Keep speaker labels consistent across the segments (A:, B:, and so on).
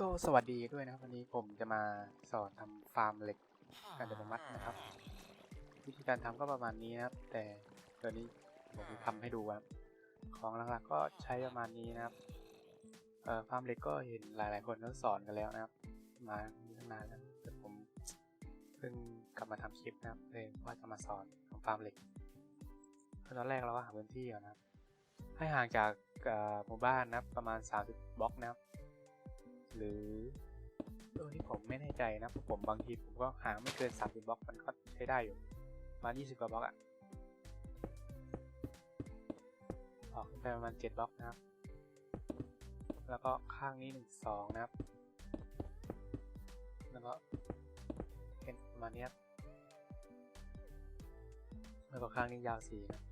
A: ก็สวัสดีด้วยนะครับ วันนี้ผมจะมาสอนทำฟาร์มเหล็กอัตโนมัตินะครับ วิธีการทำก็ประมาณนี้นะครับ แต่เดี๋ยวนี้ผมจะทำให้ดูครับของหลักๆก็ใช้ประมาณนี้นะครับเอ่อฟาร์มเหล็กก็เห็นหลายๆคนก็สอนกันแล้วนะครับ มาตั้งนานแล้วแต่ผมเพิ่งกลับมาทำคลิปนะครับเลยว่าจะมาสอนทำฟาร์มเหล็กตอนแรกเราก็หาพื้นที่ก่อนนะครับ ให้ห่างจากหมู่บ้านนะครับประมาณ 30บล็อกนะครับ หรือเออที่ผมไม่แน่ใจนะผมบางทีผมก็หาไม่เกิน30บล็อกมันก็ใช้ได้อยู่ประมาณ20กว่าบล็อกอะออกไปประมาณ7บล็อกนะครับ แล้วก็ข้างนี้ 1 2 นะครับ แล้วก็เป็นประมาณนี้แล้วก็ข้างนี้ยาว4นะ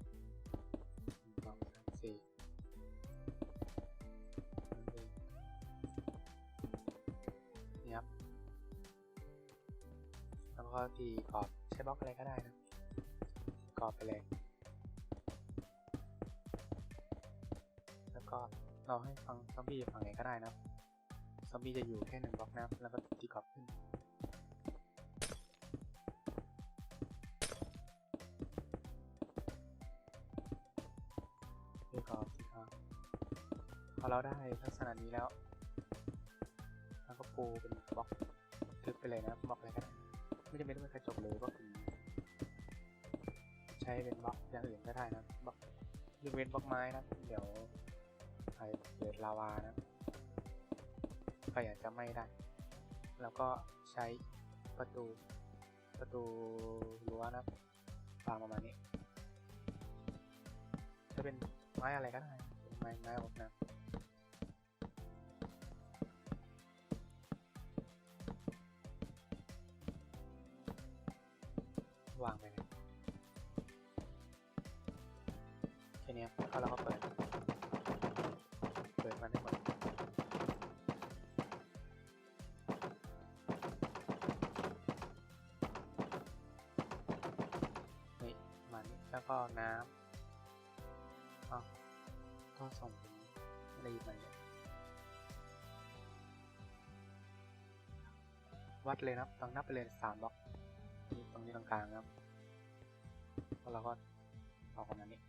A: ก็ตีกรอบใช้บล็อกอะไรก็ได้นะกรอบไปเลย แล้วก็เราให้ฟังซอมบี้ฝั่งไหนก็ได้นะครับซอมบี้จะอยู่แค่หนึ่งบล็อกนะแล้วก็ตีกรอบขึ้นตีกรอบตีกรอบพอเราได้ลักษณะนี้แล้วแล้วก็ปูเป็นบล็อกทึบไปเลยนะบล็อกอะไรก็ได้ ไม่จำเป็นต้องเป็นกระจกเลยก็คือใช้เป็นบล็อกอย่างอื่นก็ได้นะบล็อกยกเว้นบล็อกไม้นะ เดี๋ยวไฟเกิดลาวานะไฟอาจจะไม่ได้ แล้วก็ใช้ประตูประตูรั้วนะวางประมาณนี้จะเป็นไม้อะไรก็ได้ไม้ไม้อบนะ วางไปเลยแค่นี้ครับแล้วเราก็เปิด เปิดมันให้หมดนี่มันแล้วก็น้ำเอาก็ส่งผมไม่ได้ยินมันเลยวัดเลยนะครับต้องนับไปเลยสามบล็อก นี่ตรงนี้ตรงกลางครับแล้วเราก็เอาประมาณนี้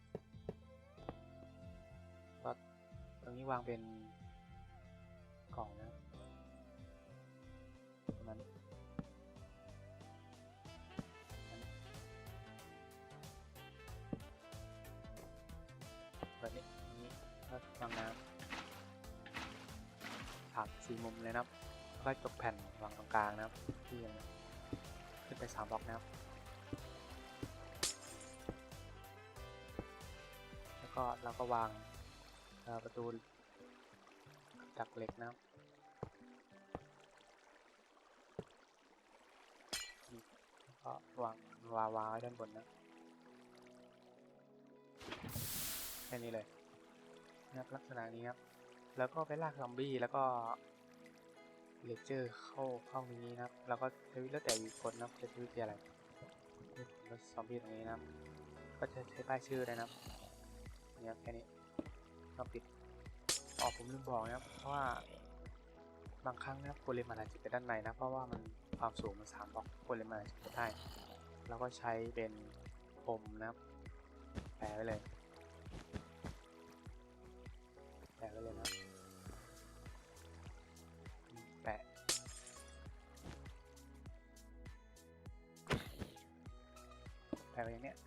A: ก็ตรงนี้วางเป็นกล่องนะครับประมาณนี้นแบบนี้นี้ก็วางน้ำฉากสี่มุมเลยนะครับแล้วก็จบแผ่นวางตรงกลางนะครับที่อย่างนี้ ขึ้นไปสามบล็อกนะครับ แล้วก็เราก็วางประตูดักเหล็กนะครับนี่แล้วก็วางวาวาไว้ด้านบนนะแค่นี้เลยนะครับลักษณะนี้ครับ แล้วก็ไปลากซอมบี้แล้วก็ เลเจอร์เข้าเข้าในนี้นะครับ แล้วก็ใช้วิแล้วแต่อีคนนะจะใช้วิธีอะไรนี่ผมก็ซอมบี้ตรงนี้นะก็จะใช้ป้ายชื่อได้นะครับนี่ครับแค่นี้ก็ปิดอ๋อผมลืมบอกนะครับเพราะว่าบางครั้งนะครับโคเลมอาจจะไปด้านในนะเพราะว่ามันความสูงมันสามบล็อกโคเลมอาจจะไปได้แล้วก็ใช้เป็นพรมนะครับแปะไว้เลยแปะไว้เลยนะ แปะไว้อย่างเนี้ย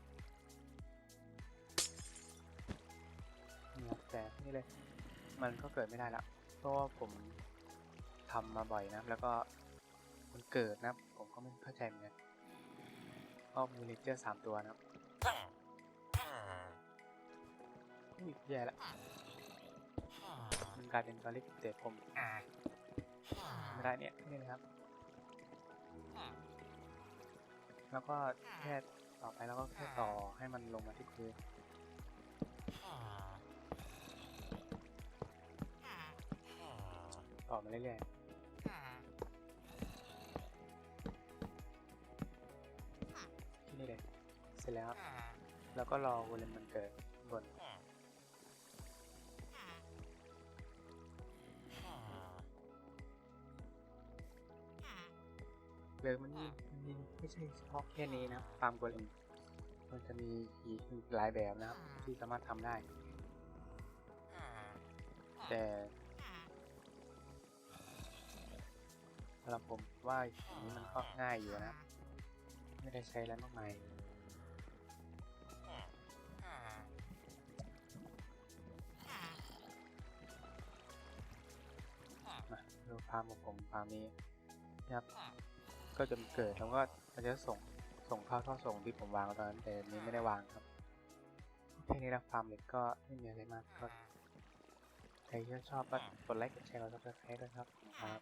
A: นี่ครับแต่นี่เลย มันก็เกิดไม่ได้ละเพราะว่าผมทำมาบ่อยนะ แล้วก็มันเกิดนะ ผมก็ไม่เข้าใจเหมือนกันเพราะมีเลเจอร์สามตัวนะครับอุ้ยแย่ละมันกลายเป็นตัวเล็กแต่ผมไม่ได้เนี่ยนี่นะครับ แล้วก็แค่ ต่อไปแล้วก็แค่ต่อให้มันลงมาที่พื้นต่อมาเรื่อยๆที่นี่เลย เสร็จแล้วแล้วก็รอวอลเลนมันเกิดบนเบิกมันนี่มันนี่ ไม่ใช่เฉพาะแค่นี้นะครับฟาร์มโกเลมมันจะมีอีกหลายแบบนะครับ ที่สามารถทำได้ แต่สำหรับผมว่าอย่างนี้มันก็ง่ายอยู่นะครับไม่ได้ใช้อะไรมากมายมาดูฟาร์มของผมฟาร์มนี้นะครับ ก็จะเกิดแล้วก็อาจจะส่งส่งเข้าท่อส่งที่ผมวางตอนนั้นแต่นี้ไม่ได้วางครับแค่นี้นะฟาร์มเล็กก็ไม่มีอะไรมากก็ใครที่ชอบก็กดไลค์กดแชร์กดซับสไครต์ด้วยครับครับ